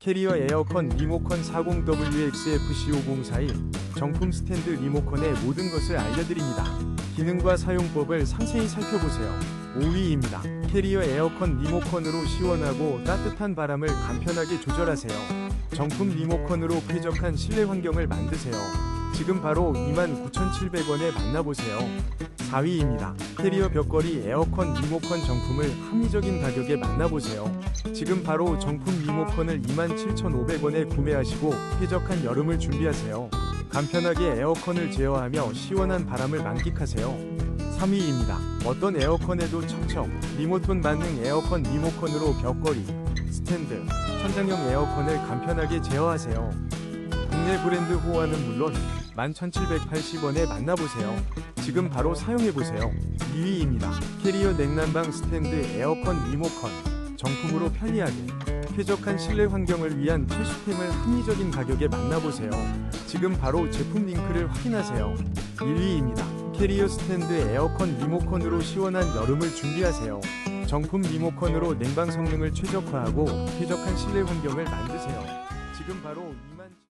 캐리어 에어컨 리모컨 40WXFC5041 정품 스탠드 리모컨의 모든 것을 알려드립니다. 기능과 사용법을 상세히 살펴보세요. 5위입니다. 캐리어 에어컨 리모컨으로 시원하고 따뜻한 바람을 간편하게 조절하세요. 정품 리모컨으로 쾌적한 실내 환경을 만드세요. 지금 바로 29,700원에 만나보세요. 4위입니다. 캐리어 벽걸이 에어컨 리모컨 정품을 합리적인 가격에 만나보세요. 지금 바로 정품 리모컨을 27,500원에 구매하시고 쾌적한 여름을 준비하세요. 간편하게 에어컨을 제어하며 시원한 바람을 만끽하세요. 3위입니다. 어떤 에어컨에도 척척 리모톤 만능 에어컨 리모컨으로 벽걸이, 스탠드, 천장형 에어컨을 간편하게 제어하세요. 국내 브랜드 호화는 물론 11,780원에 만나보세요. 지금 바로 사용해보세요. 2위입니다. 캐리어 냉난방 스탠드 에어컨 리모컨 정품으로 편리하게 쾌적한 실내 환경을 위한 필수템을 합리적인 가격에 만나보세요. 지금 바로 제품 링크를 확인하세요. 1위입니다. 캐리어 스탠드 에어컨 리모컨으로 시원한 여름을 준비하세요. 정품 리모컨으로 냉방 성능을 최적화하고 쾌적한 실내 환경을 만드세요. 지금 바로 2만